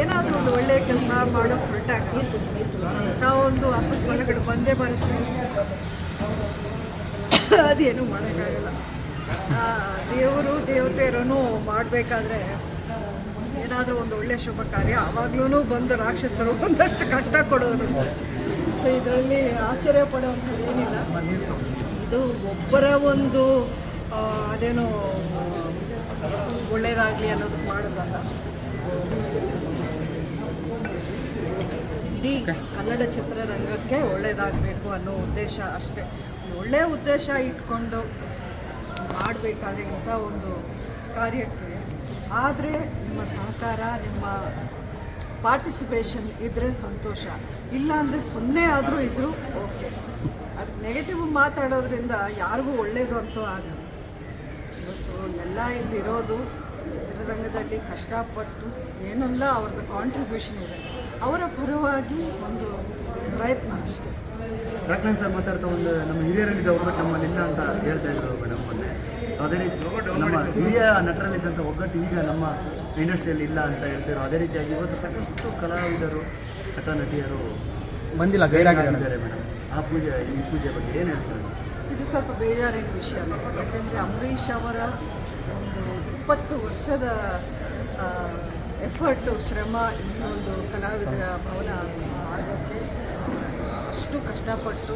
ಏನಾದರೂ ಒಂದು ಒಳ್ಳೆಯ ಕೆಲಸ ಮಾಡೋ ಹೊರಟಾಗ ನಾವೊಂದು ಅಪಸ್ವರಗಳು ಬಂದೇ ಬರುತ್ತೆ. ಅದೇನು ಮಾಡೋಕ್ಕಾಗಲ್ಲ. ದೇವರು ದೇವತೆಯರನ್ನು ಮಾಡಬೇಕಾದ್ರೆ ಏನಾದರೂ ಒಂದು ಒಳ್ಳೆಯ ಶುಭ ಕಾರ್ಯ. ಆವಾಗ್ಲೂ ಬಂದು ರಾಕ್ಷಸರು ಒಂದಷ್ಟು ಕಷ್ಟ ಕೊಡೋರು. ಸೊ, ಇದರಲ್ಲಿ ಆಶ್ಚರ್ಯ ಪಡೋವಂಥದ್ದು ಏನಿಲ್ಲ. ಇದು ಒಬ್ಬರ ಒಂದು ಅದೇನೋ ಒಳ್ಳೆಯದಾಗಲಿ ಅನ್ನೋದು ಮಾಡೋದಲ್ಲ. ಇಡೀ ಕನ್ನಡ ಚಿತ್ರರಂಗಕ್ಕೆ ಒಳ್ಳೆಯದಾಗಬೇಕು ಅನ್ನೋ ಉದ್ದೇಶ ಅಷ್ಟೇ. ಒಳ್ಳೆಯ ಉದ್ದೇಶ ಇಟ್ಕೊಂಡು ಮಾಡಬೇಕಾದ್ರೆ ಇಂಥ ಒಂದು ಕಾರ್ಯಕ್ಕೆ. ಆದರೆ ನಿಮ್ಮ ಸಹಕಾರ ನಿಮ್ಮ ಪಾರ್ಟಿಸಿಪೇಷನ್ ಇದ್ದರೆ ಸಂತೋಷ. ಇಲ್ಲಾಂದರೆ ಸುಮ್ಮನೆ ಆದರೂ ಇದ್ದರೂ ಓಕೆ ಅದು ನೆಗೆಟಿವ್ ಮಾತಾಡೋದ್ರಿಂದ ಯಾರಿಗೂ ಒಳ್ಳೆಯದು ಅಂತೂ ಆಗಲ್ಲ. ಇವತ್ತು ಎಲ್ಲ ಇಲ್ಲಿರೋದು ಚಿತ್ರರಂಗದಲ್ಲಿ ಕಷ್ಟಪಟ್ಟು ಏನೆಲ್ಲ ಅವ್ರದ್ದು ಕಾಂಟ್ರಿಬ್ಯೂಷನ್ ಇದೆ ಅವರ ಪರವಾಗಿ ಒಂದು ಪ್ರಯತ್ನ ಅಷ್ಟೇ. ರಕ್ಲನ್ ಸರ್ ಮಾತಾಡ್ತಾ ಒಂದು ನಮ್ಮ ಹಿರಿಯರಲ್ಲಿದ್ದ ಒಬ್ಬಟ್ಟು ನಮ್ಮಲ್ಲಿಲ್ಲ ಅಂತ ಹೇಳ್ತಾ ಇದ್ರು ಮೇಡಮ್ ಮೊನ್ನೆ. ಸೊ ಅದೇ ರೀತಿ ನಮ್ಮ ಹಿರಿಯ ನಟರಲ್ಲಿದ್ದಂಥ ಒಗ್ಗಟ್ಟು ಈಗ ನಮ್ಮ ಇಂಡಸ್ಟ್ರಿಯಲ್ಲಿ ಇಲ್ಲ ಅಂತ ಹೇಳ್ತಾರೆ ಅದೇ ರೀತಿಯಾಗಿ ಇವತ್ತು ಸಾಕಷ್ಟು ಕಲಾವಿದರು ನಟ ನಟಿಯರು ಬಂದಿಲ್ಲ ಗೈರಾಗಿದ್ದಾರೆ ಮೇಡಮ್. ಆ ಪೂಜೆ ಈ ಪೂಜೆ ಬಗ್ಗೆ ಏನು ಹೇಳ್ತಾರೆ? ಇದು ಸ್ವಲ್ಪ ಬೇಜಾರಿನ ವಿಷಯ. ಯಾಕೆಂದರೆ ಅಂಬರೀಷ್ ಅವರ ಒಂದು ಇಪ್ಪತ್ತು ವರ್ಷದ ಎಫರ್ಟು ಶ್ರಮ ಈ ಒಂದು ಕಲಾವಿದರ ಭವನ ಆಗೋಕ್ಕೆ ಅಷ್ಟು ಕಷ್ಟಪಟ್ಟು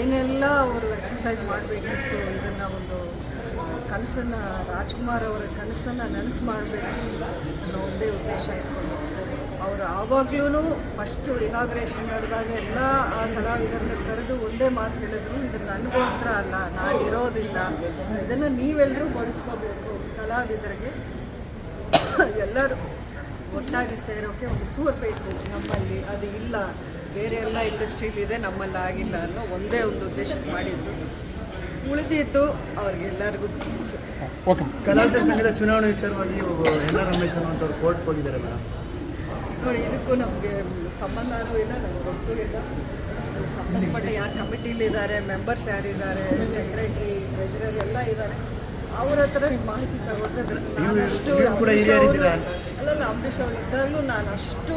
ಏನೆಲ್ಲ ಅವರು ಎಕ್ಸಸೈಸ್ ಮಾಡಬೇಕಿತ್ತು, ಇದನ್ನು ಒಂದು ಕನಸನ್ನು ರಾಜ್ಕುಮಾರ್ ಅವರ ಕನಸನ್ನು ನನಸು ಮಾಡಬೇಕು ಅನ್ನೋ ಒಂದೇ ಉದ್ದೇಶ ಇಟ್ಕೊಂಡು ಅವರು ಆವಾಗ್ಲೂ ಫಸ್ಟು ಇನಾಗ್ರೇಷನ್ ನಡೆದಾಗ ಎಲ್ಲ ಆ ಕಲಾವಿದರನ್ನ ಕರೆದು ಒಂದೇ ಮಾತು ಹೇಳಿದ್ರು. ಇದು ನನಗೋಸ್ಕರ ಅಲ್ಲ ನಾನು ಇರೋದಿಲ್ಲ. ಇದನ್ನು ನೀವೆಲ್ಲರೂ ಬಳಸ್ಕೋಬೇಕು ಕಲಾವಿದರಿಗೆ. ಎಲ್ಲರೂ ಒಟ್ಟಾಗಿ ಸೇರೋಕ್ಕೆ ಒಂದು ಸೂರ್ ಬೇಕು ನಮ್ಮಲ್ಲಿ. ಅದು ಇಲ್ಲ ಬೇರೆ ಎಲ್ಲ ಇಂಡಸ್ಟ್ರೀಲಿ ಇದೆ ನಮ್ಮಲ್ಲಿ ಆಗಿಲ್ಲ ಅನ್ನೋ ಒಂದೇ ಒಂದು ಉದ್ದೇಶಕ್ಕೆ ಮಾಡಿದ್ದು. ಉಳಿದಿತ್ತು ಅವ್ರಿಗೆಲ್ಲರಿಗೂ. ಓಕೆ. ಕಲಾವಿದರ ಸಂಘದ ಚುನಾವಣೆ ವಿಚಾರವಾಗಿ ಎಲ್ಲ ಎನ್ ಆರ್ ರಮೇಶ್ ಅನ್ನುವಂಥವ್ರು ಕೋರ್ಟ್ಗೆ ಹೋಗಿದ್ದಾರೆ ಮೇಡಮ್. ನೋಡಿ ಇದಕ್ಕೂ ನಮಗೆ ಸಂಬಂಧನೂ ಇಲ್ಲ ನಮ್ಗೆ ಗೊತ್ತೂ ಇಲ್ಲ ಸಂಬಂಧಪಟ್ಟ ಯಾರು ಕಮಿಟಿಲಿದ್ದಾರೆ ಮೆಂಬರ್ಸ್ ಯಾರಿದ್ದಾರೆ ಸೆಕ್ರೆಟ್ರಿ ಟ್ರೆಷರರ್ ಎಲ್ಲ ಇದ್ದಾರೆ ಅವ್ರ ಹತ್ರ ನಿಮ್ಮ ಮಾಹಿತಿ ತಗೊಂಡ್ರೆ ನಾನು ಅಷ್ಟು ಹಿರಿಯರಿದ್ದೀರಾ? ಅಂಬರೀಷ್ ಅವ್ರು ಇದ್ದಾಗಲೂ ನಾನು ಅಷ್ಟು